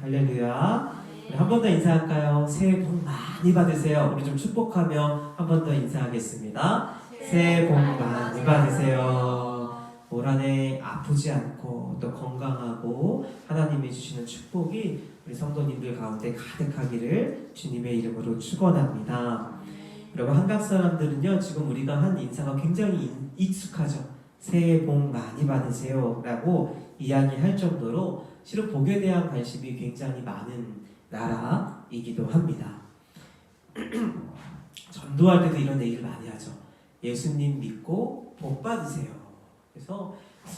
할렐루야. 한 번 더 인사할까요? 새해 복 많이 받으세요. 우리 좀 축복하며 한 번 더 인사하겠습니다. 새해 복 많이 받으세요. 올 한해 아프지 않고 또 건강하고 하나님이 주시는 축복이 우리 성도님들 가운데 가득하기를 주님의 이름으로 축원합니다. 여러분 한국 사람들은요 지금 우리가 한 인사가 굉장히 인- 익숙하죠. 새해 복 많이 받으세요라고 이야기할 정도로 실은 복에 대한 관심이 굉장히 많은 나라이기도 합니다. 전도할 때도 이런 얘기를 많이 하죠. 예수님 믿고 복 받으세요. 그래서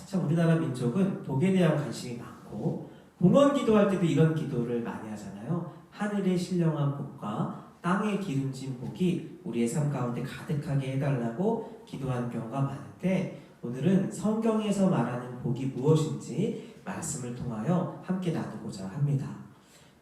참 우리나라 민족은 복에 대한 관심이 많고 공원 기도할 때도 이런 기도를 많이 하잖아요. 하늘의 신령한 복과 땅의 기름진 복이 우리의 삶 가운데 가득하게 해달라고 기도하는 경우가 많은데 오늘은 성경에서 말하는 복이 무엇인지 말씀을 통하여 함께 나누고자 합니다.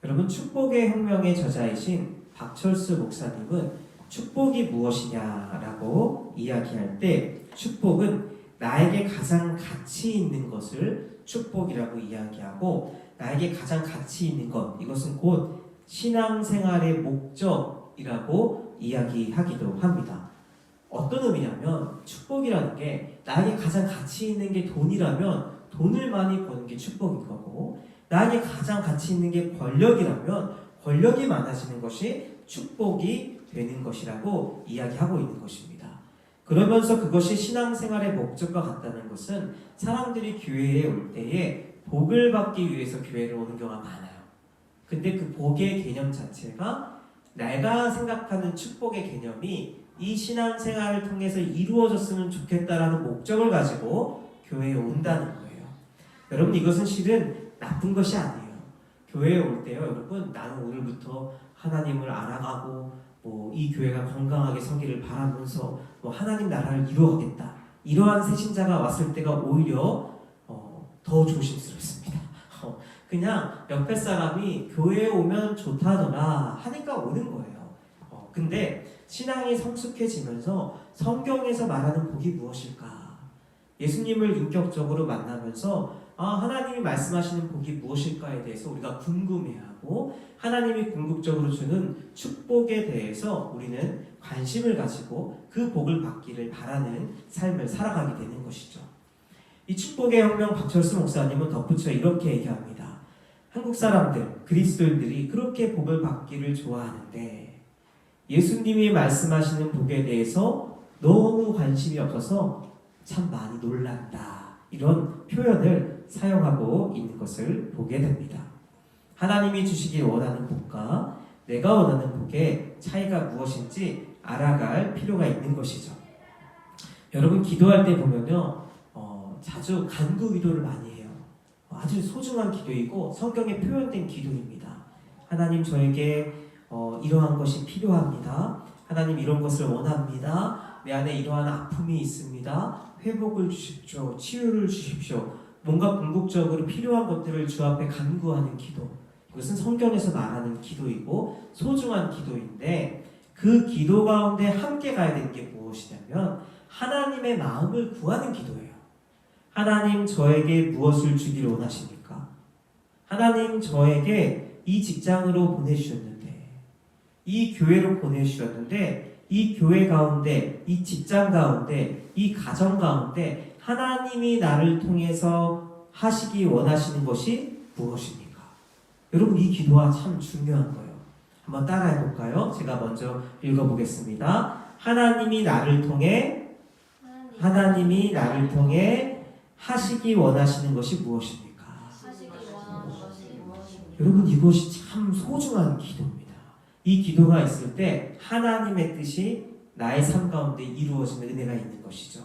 여러분 축복의 혁명의 저자이신 박철수 목사님은 축복이 무엇이냐라고 이야기할 때 축복은 나에게 가장 가치 있는 것을 축복이라고 이야기하고 나에게 가장 가치 있는 것 이것은 곧 신앙생활의 목적이라고 이야기하기도 합니다. 어떤 의미냐면 축복이라는 게 나에게 가장 가치 있는 게 돈이라면 돈을 많이 버는 게 축복인 거고 나에게 가장 가치 있는 게 권력이라면 권력이 많아지는 것이 축복이 되는 것이라고 이야기하고 있는 것입니다. 그러면서 그것이 신앙생활의 목적과 같다는 것은 사람들이 교회에 올 때에 복을 받기 위해서 교회를 오는 경우가 많아요. 근데 그 복의 개념 자체가 내가 생각하는 축복의 개념이 이 신앙생활을 통해서 이루어졌으면 좋겠다라는 목적을 가지고 교회에 온다는 거예요. 여러분 이것은 실은 나쁜 것이 아니에요. 교회에 올 때요, 여러분 나는 오늘부터 하나님을 알아가고 뭐 이 교회가 건강하게 서기를 바라면서 뭐 하나님 나라를 이루어가겠다. 이러한 새 신자가 왔을 때가 오히려 어, 더 조심스럽습니다. 어, 그냥 옆에 사람이 교회에 오면 좋다더라 하니까 오는 거예요. 어, 근데 신앙이 성숙해지면서 성경에서 말하는 복이 무엇일까? 예수님을 인격적으로 만나면서 아, 하나님이 말씀하시는 복이 무엇일까에 대해서 우리가 궁금해하고 하나님이 궁극적으로 주는 축복에 대해서 우리는 관심을 가지고 그 복을 받기를 바라는 삶을 살아가게 되는 것이죠. 이 축복의 혁명 박철수 목사님은 덧붙여 이렇게 얘기합니다. 한국 사람들, 그리스도인들이 그렇게 복을 받기를 좋아하는데 예수님이 말씀하시는 복에 대해서 너무 관심이 없어서 참 많이 놀란다. 이런 표현을 사용하고 있는 것을 보게 됩니다. 하나님이 주시길 원하는 복과 내가 원하는 복의 차이가 무엇인지 알아갈 필요가 있는 것이죠. 여러분 기도할 때 보면요, 어, 자주 간구 기도를 많이 해요. 아주 소중한 기도이고 성경에 표현된 기도입니다. 하나님 저에게 어, 이러한 것이 필요합니다. 하나님 이런 것을 원합니다. 내 안에 이러한 아픔이 있습니다. 회복을 주십시오. 치유를 주십시오. 뭔가 궁극적으로 필요한 것들을 주 앞에 간구하는 기도. 이것은 성경에서 말하는 기도이고 소중한 기도인데 그 기도 가운데 함께 가야 되는 게 무엇이냐면 하나님의 마음을 구하는 기도예요. 하나님 저에게 무엇을 주기를 원하십니까? 하나님 저에게 이 직장으로 보내주셨는데 이 교회로 보내주셨는데 이 교회 가운데 이 직장 가운데 이 가정 가운데 하나님이 나를 통해서 하시기 원하시는 것이 무엇입니까? 여러분 이 기도가 참 중요한 거예요. 한번 따라해 볼까요? 제가 먼저 읽어보겠습니다. 하나님이 나를 통해 하나님이 나를 통해 하시기 원하시는 것이 무엇입니까? 여러분 이것이 참 소중한 기도입니다. 이 기도가 있을 때 하나님의 뜻이 나의 삶 가운데 이루어지는 은혜가 있는 것이죠.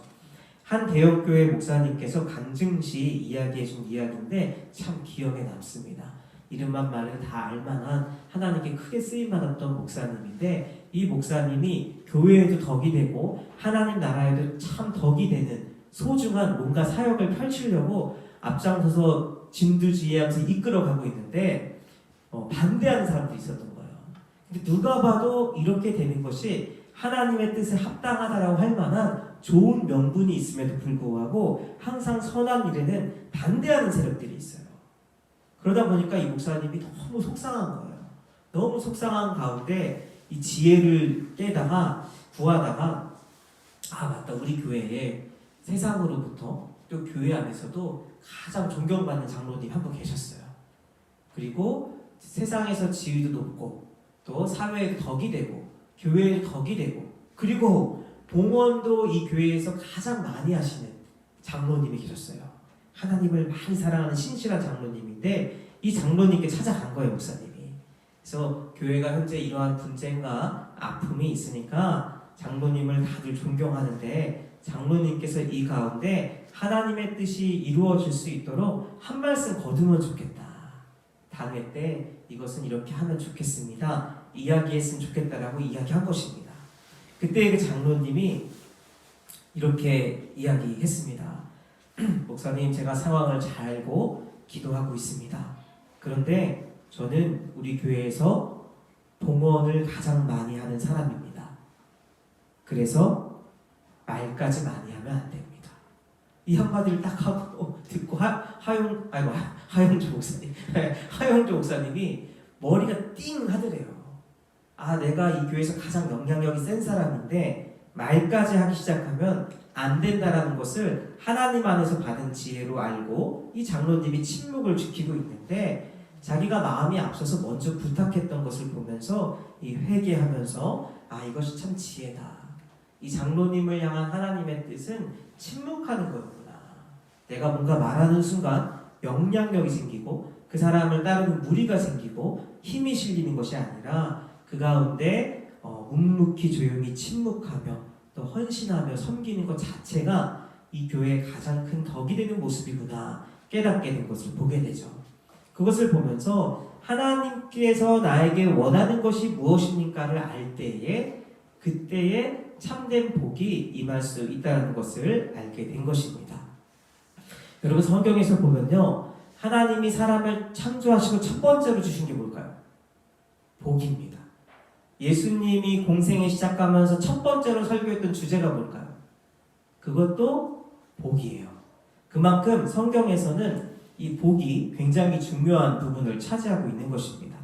한 대형교회 목사님께서 간증시 이야기해 준 이야기인데 참 기억에 남습니다. 이름만 말해도 다 알만한 하나님께 크게 쓰임 받았던 목사님인데 이 목사님이 교회에도 덕이 되고 하나님 나라에도 참 덕이 되는 소중한 뭔가 사역을 펼치려고 앞장서서 진두지휘하면서 이끌어가고 있는데 어, 반대하는 사람도 있었던 거예요. 누가 봐도 이렇게 되는 것이 하나님의 뜻에 합당하다라고 할 만한 좋은 명분이 있음에도 불구하고 항상 선한 일에는 반대하는 세력들이 있어요. 그러다 보니까 이 목사님이 너무 속상한 거예요. 너무 속상한 가운데 이 지혜를 깨다가 구하다가 아 맞다 우리 교회에 세상으로부터 또 교회 안에서도 가장 존경받는 장로님 한 분 계셨어요. 그리고 세상에서 지위도 높고 또 사회에 덕이 되고 교회에 덕이 되고 그리고 봉헌도 이 교회에서 가장 많이 하시는 장로님이 계셨어요. 하나님을 많이 사랑하는 신실한 장로님인데 이 장로님께 찾아간 거예요, 목사님이. 그래서 교회가 현재 이러한 분쟁과 아픔이 있으니까 장로님을 다들 존경하는데 장로님께서 이 가운데 하나님의 뜻이 이루어질 수 있도록 한 말씀 거두면 좋겠다. 당회 때 이것은 이렇게 하면 좋겠습니다. 이야기했으면 좋겠다라고 이야기한 것입니다. 그때 그 장로님이 이렇게 이야기했습니다. 목사님, 제가 상황을 잘 알고 기도하고 있습니다. 그런데 저는 우리 교회에서 봉헌을 가장 많이 하는 사람입니다. 그래서 말까지 많이 하면 안 됩니다. 이 한마디를 딱 하고 듣고 하, 하용 아이고 하- 하용조 목사님 하용조 목사님이 머리가 띵 하더래요. 아 내가 이 교회에서 가장 영향력이 센 사람인데 말까지 하기 시작하면 안 된다라는 것을 하나님 안에서 받은 지혜로 알고 이 장로님이 침묵을 지키고 있는데 자기가 마음이 앞서서 먼저 부탁했던 것을 보면서 이 회개하면서 아 이것이 참 지혜다. 이 장로님을 향한 하나님의 뜻은 침묵하는 거였구나. 내가 뭔가 말하는 순간 영향력이 생기고 그 사람을 따르는 무리가 생기고 힘이 실리는 것이 아니라 그 가운데 어, 묵묵히 조용히 침묵하며 또 헌신하며 섬기는 것 자체가 이 교회의 가장 큰 덕이 되는 모습이구나 깨닫게 된 것을 보게 되죠. 그것을 보면서 하나님께서 나에게 원하는 것이 무엇입니까를 알 때에 그때에 참된 복이 임할 수 있다는 것을 알게 된 것입니다. 여러분 성경에서 보면요. 하나님이 사람을 창조하시고 첫 번째로 주신 게 뭘까요? 복입니다. 예수님이 공생에 시작하면서 첫 번째로 설교했던 주제가 뭘까요? 그것도 복이에요. 그만큼 성경에서는 이 복이 굉장히 중요한 부분을 차지하고 있는 것입니다.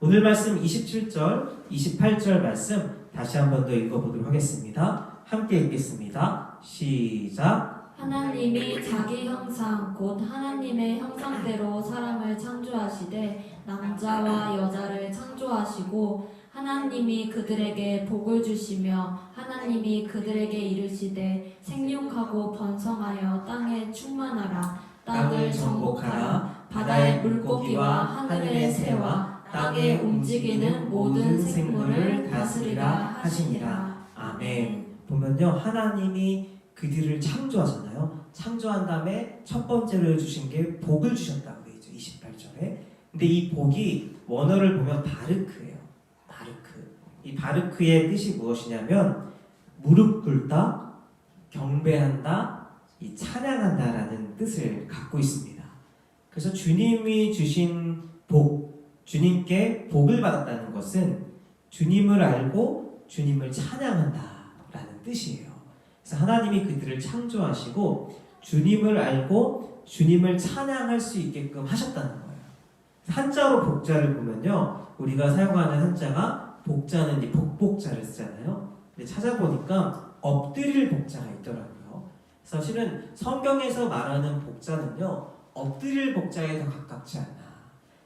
오늘 말씀 27절, 28절 말씀 다시 한 번 더 읽어보도록 하겠습니다. 함께 읽겠습니다. 시작. 하나님이 자기 형상 곧 하나님의 형상대로 사람을 창조하시되 남자와 여자를 창조하시고 하나님이 그들에게 복을 주시며 하나님이 그들에게 이르시되 생육하고 번성하여 땅에 충만하라 땅을 정복하라 바다의 물고기와 하늘의 새와 땅에 움직이는 모든 생물을 다스리라 하시니라 아멘. 보면요, 하나님이 그들을 창조하잖아요. 창조한 다음에 첫 번째로 주신 게 복을 주셨다고 되어 있죠. 28절에. 근데 이 복이 원어를 보면 바르크예요. 이 바르크의 뜻이 무엇이냐면 무릎 꿇다, 경배한다, 이 찬양한다라는 뜻을 갖고 있습니다. 그래서 주님이 주신 복, 주님께 복을 받았다는 것은 주님을 알고 주님을 찬양한다라는 뜻이에요. 그래서 하나님이 그들을 창조하시고 주님을 알고 주님을 찬양할 수 있게끔 하셨다는 거예요. 한자로 복자를 보면요, 우리가 사용하는 한자가 복자는 이 복복자를 쓰잖아요. 근데 찾아보니까 엎드릴 복자가 있더라고요. 사실은 성경에서 말하는 복자는요, 엎드릴 복자에 더 가깝지 않나.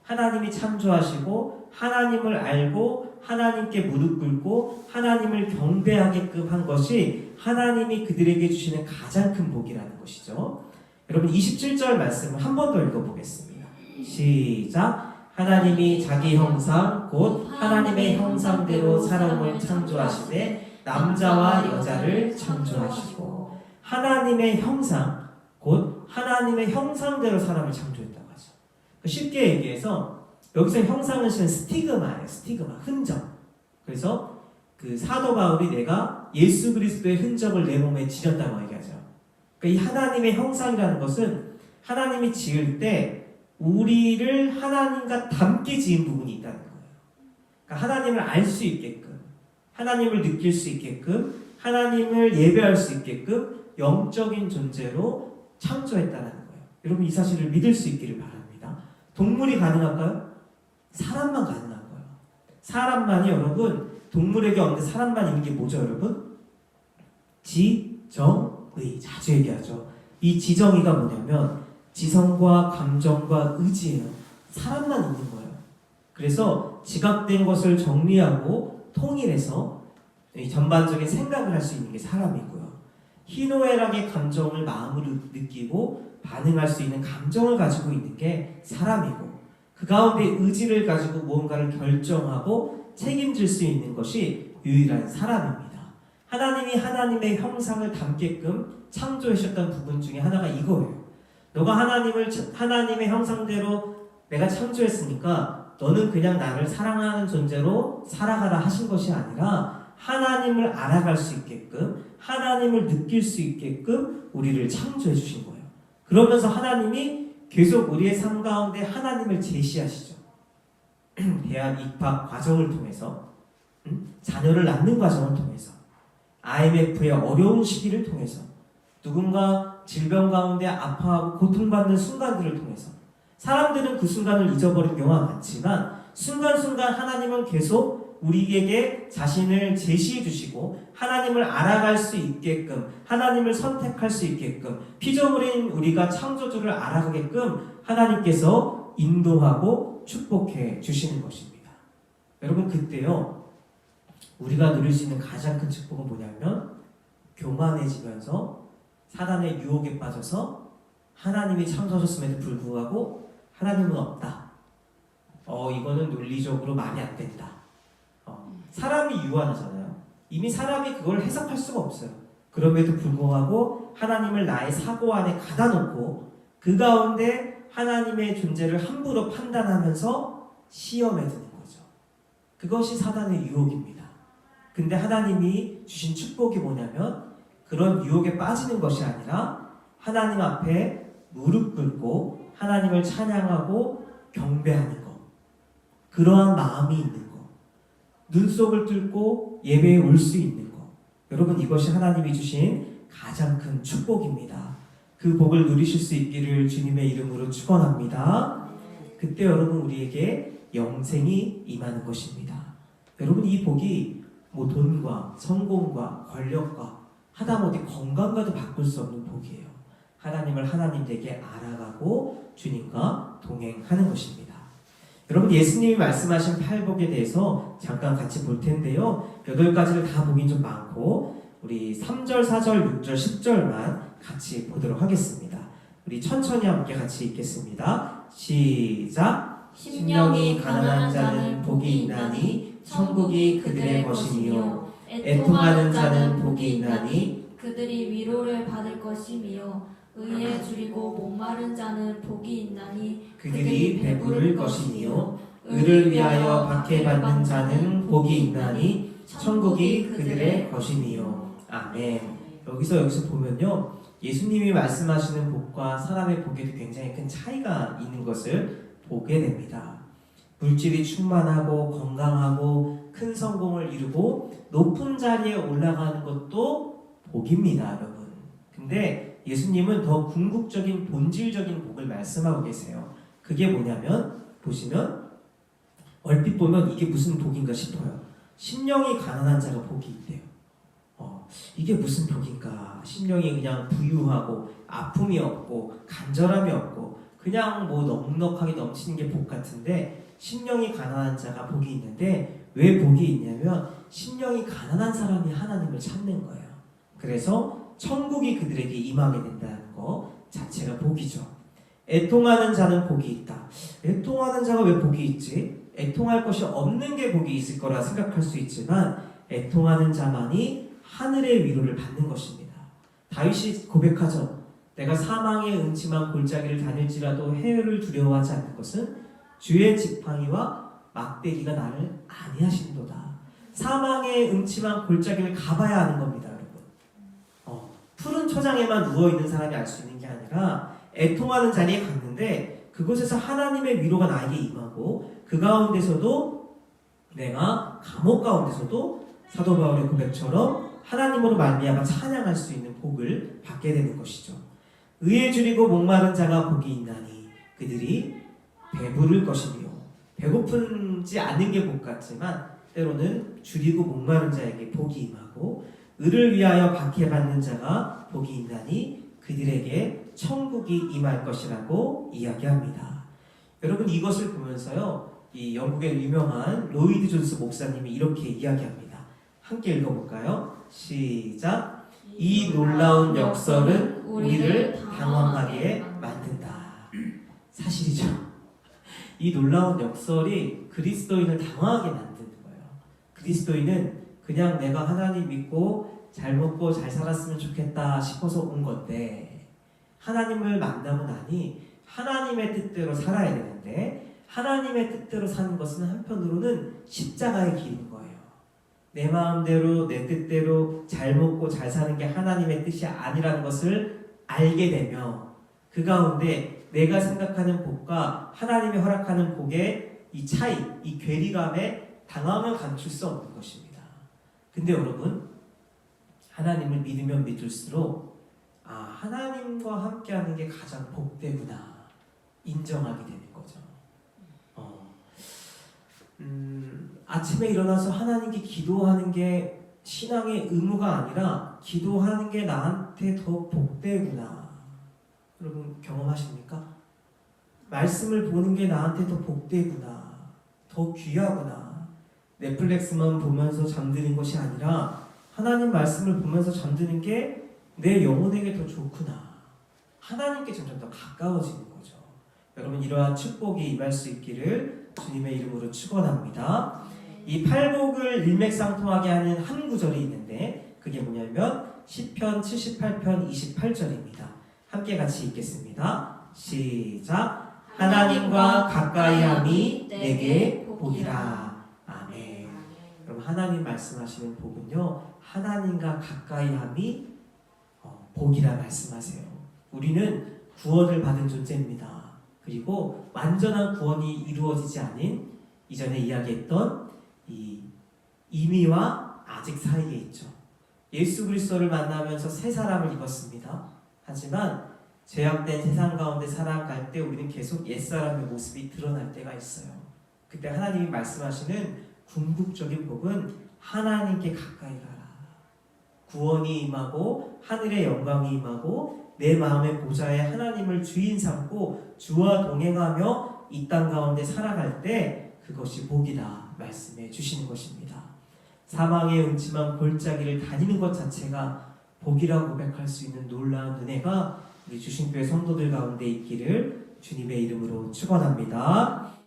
하나님이 창조하시고 하나님을 알고 하나님께 무릎 꿇고 하나님을 경배하게끔 한 것이 하나님이 그들에게 주시는 가장 큰 복이라는 것이죠. 여러분 27절 말씀을 한 번 더 읽어보겠습니다. 시작. 하나님이 자기 형상 곧 하나님의 형상대로 사람을 창조하시되 남자와 여자를 창조하시고 하나님의 형상 곧 하나님의 형상대로 사람을 창조했다고 하죠. 쉽게 얘기해서 여기서 형상은 실은 스티그마예요. 스티그마 흔적. 그래서 그 사도 바울이 내가 예수 그리스도의 흔적을 내 몸에 지녔다고 얘기하죠. 그러니까 이 하나님의 형상이라는 것은 하나님이 지을 때 우리를 하나님과 닮게 지은 부분이 있다는 거예요. 그러니까 하나님을 알 수 있게끔, 하나님을 느낄 수 있게끔, 하나님을 예배할 수 있게끔 영적인 존재로 창조했다는 거예요. 여러분 이 사실을 믿을 수 있기를 바랍니다. 동물이 가능할까요? 사람만 가능한 거예요. 사람만이 여러분 동물에게 없는 사람만 있는 게 뭐죠, 여러분? 지정의 자주 얘기하죠. 이 지정의가 뭐냐면 지성과 감정과 의지예요. 사람만 있는 거예요. 그래서 지각된 것을 정리하고 통일해서 이 전반적인 생각을 할 수 있는 게 사람이고요. 희노애락의 감정을 마음으로 느끼고 반응할 수 있는 감정을 가지고 있는 게 사람이고 그 가운데 의지를 가지고 무언가를 결정하고 책임질 수 있는 것이 유일한 사람입니다. 하나님이 하나님의 형상을 담게끔 창조하셨던 부분 중에 하나가 이거예요. 너가 하나님을 하나님의 형상대로 내가 창조했으니까 너는 그냥 나를 사랑하는 존재로 살아가라 하신 것이 아니라 하나님을 알아갈 수 있게끔 하나님을 느낄 수 있게끔 우리를 창조해 주신 거예요. 그러면서 하나님이 계속 우리의 삶 가운데 하나님을 제시하시죠. 대학 입학 과정을 통해서 음? 자녀를 낳는 과정을 통해서 IMF의 어려운 시기를 통해서 누군가 질병 가운데 아파하고 고통받는 순간들을 통해서 사람들은 그 순간을 잊어버린 경우가 많지만 순간순간 하나님은 계속 우리에게 자신을 제시해 주시고 하나님을 알아갈 수 있게끔 하나님을 선택할 수 있게끔 피조물인 우리가 창조주를 알아가게끔 하나님께서 인도하고 축복해 주시는 것입니다. 여러분 그때요 우리가 누릴 수 있는 가장 큰 축복은 뭐냐면 교만해지면서 사단의 유혹에 빠져서 하나님이 창조하셨음에도 불구하고 하나님은 없다. 어 이거는 논리적으로 말이 안 된다. 어, 사람이 유한하잖아요. 이미 사람이 그걸 해석할 수가 없어요. 그럼에도 불구하고 하나님을 나의 사고 안에 가다 놓고 그 가운데 하나님의 존재를 함부로 판단하면서 시험에 드는 거죠. 그것이 사단의 유혹입니다. 근데 하나님이 주신 축복이 뭐냐면 그런 유혹에 빠지는 것이 아니라 하나님 앞에 무릎 꿇고 하나님을 찬양하고 경배하는 것. 그러한 마음이 있는 것. 눈 속을 뚫고 예배에 올 수 있는 것. 여러분 이것이 하나님이 주신 가장 큰 축복입니다. 그 복을 누리실 수 있기를 주님의 이름으로 축원합니다. 그때 여러분 우리에게 영생이 임하는 것입니다. 여러분 이 복이 뭐 돈과 성공과 권력과 하다못해 건강과도 바꿀 수 없는 복이에요. 하나님을 하나님 되게 알아가고 주님과 동행하는 것입니다. 여러분 예수님이 말씀하신 팔복에 대해서 잠깐 같이 볼 텐데요. 여덟 가지를 다 보긴 좀 많고 우리 3절, 4절, 6절, 10절만 같이 보도록 하겠습니다. 우리 천천히 함께 같이 읽겠습니다. 시작. 심령이 가난한 자는 복이 있나니 천국이 그들의 것이며 애통하는 자는 복이 있나니 그들이 위로를 받을 것이며 의에 줄이고 목마른 자는 복이 있나니 그들이 배부를 것이니요 의를 위하여 박해받는 자는 복이 있나니 천국이 그들의 것이니요 아멘. 여기서 여기서 보면요 예수님이 말씀하시는 복과 사람의 복에도 굉장히 큰 차이가 있는 것을 보게 됩니다. 물질이 충만하고 건강하고 높은 자리에 올라가는 것도 복입니다, 여러분. 근데 예수님은 더 궁극적인 본질적인 복을 말씀하고 계세요. 그게 뭐냐면 보시면 얼핏 보면 이게 무슨 복인가 싶어요. 심령이 가난한 자가 복이 있대요. 어, 이게 무슨 복인가? 심령이 그냥 부유하고 아픔이 없고 간절함이 없고 그냥 뭐 넉넉하게 넘치는 게 복 같은데 심령이 가난한 자가 복이 있는데 왜 복이 있냐면 심령이 가난한 사람이 하나님을 찾는 거예요. 그래서 천국이 그들에게 임하게 된다는 거 자체가 복이죠. 애통하는 자는 복이 있다. 애통하는 자가 왜 복이 있지? 애통할 것이 없는 게 복이 있을 거라 생각할 수 있지만 애통하는 자만이 하늘의 위로를 받는 것입니다. 다윗이 고백하죠. 내가 사망의 음침한 골짜기를 다닐지라도 해를 두려워하지 않는 것은 주의 지팡이와 막대기가 나를 안위하신도다. 사망의 음침한 골짜기를 가봐야 하는 겁니다, 여러분. 어, 푸른 초장에만 누워 있는 사람이 알 수 있는 게 아니라 애통하는 자리에 갔는데 그곳에서 하나님의 위로가 나에게 임하고 그 가운데서도 내가 감옥 가운데서도 사도 바울의 고백처럼 하나님으로 말미암아 찬양할 수 있는 복을 받게 되는 것이죠. 의에 줄이고 목마른 자가 복이 있나니 그들이 배부를 것이며 배고픈지 않는 게복 같지만 때로는 줄이고 목마른 자에게 복이 임하고 을을 위하여 박해받는 자가 복이 있나니 그들에게 천국이 임할 것이라고 이야기합니다. 여러분 이것을 보면서요 이 영국의 유명한 로이드 존스 목사님이 이렇게 이야기합니다. 함께 읽어볼까요? 시작. 이 놀라운 역설은 우리를 당황하게 만든다. 사실이죠. 이 놀라운 역설이 그리스도인을 당황하게 만드는 거예요. 그리스도인은 그냥 내가 하나님 믿고 잘 먹고 잘 살았으면 좋겠다 싶어서 온 건데 하나님을 만나고 나니 하나님의 뜻대로 살아야 되는데 하나님의 뜻대로 사는 것은 한편으로는 십자가의 길인 거예요. 내 마음대로 내 뜻대로 잘 먹고 잘 사는 게 하나님의 뜻이 아니라는 것을 알게 되며 그 가운데 내가 생각하는 복과 하나님이 허락하는 복의 이 차이, 이 괴리감에 당함을 감출 수 없는 것입니다. 근데 여러분 하나님을 믿으면 믿을수록 아 하나님과 함께하는 게 가장 복되구나 인정하게 되는 거죠. 어, 음, 아침에 일어나서 하나님께 기도하는 게 신앙의 의무가 아니라 기도하는 게 나한테 더 복되구나. 여러분 경험하십니까? 말씀을 보는 게 나한테 더 복되구나. 더 귀하구나. 넷플릭스만 보면서 잠드는 것이 아니라 하나님 말씀을 보면서 잠드는 게 내 영혼에게 더 좋구나. 하나님께 점점 더 가까워지는 거죠. 여러분 이러한 축복이 임할 수 있기를 주님의 이름으로 축원합니다. 이 팔복을 일맥상통하게 하는 한 구절이 있는데 그게 뭐냐면 시편 78편 28절입니다. 함께 같이 읽겠습니다. 시작. 하나님과 가까이함이 내게 복이라. 아멘. 그럼 하나님 말씀하시는 복은요 하나님과 가까이함이 어, 복이라 말씀하세요. 우리는 구원을 받은 존재입니다. 그리고 완전한 구원이 이루어지지 않은 이전에 이야기했던 이 이미와 아직 사이에 있죠. 예수 그리스도를 만나면서 새 사람을 입었습니다. 하지만 죄악된 세상 가운데 살아갈 때 우리는 계속 옛 사람의 모습이 드러날 때가 있어요. 그때 하나님이 말씀하시는 궁극적인 복은 하나님께 가까이 가라. 구원이 임하고 하늘의 영광이 임하고 내 마음의 보좌에 하나님을 주인 삼고 주와 동행하며 이 땅 가운데 살아갈 때 그것이 복이다 말씀해 주시는 것입니다. 사망의 음침한 골짜기를 다니는 것 자체가 복이라고 고백할 수 있는 놀라운 은혜가 우리 주신교회 성도들 가운데 있기를 주님의 이름으로 축원합니다.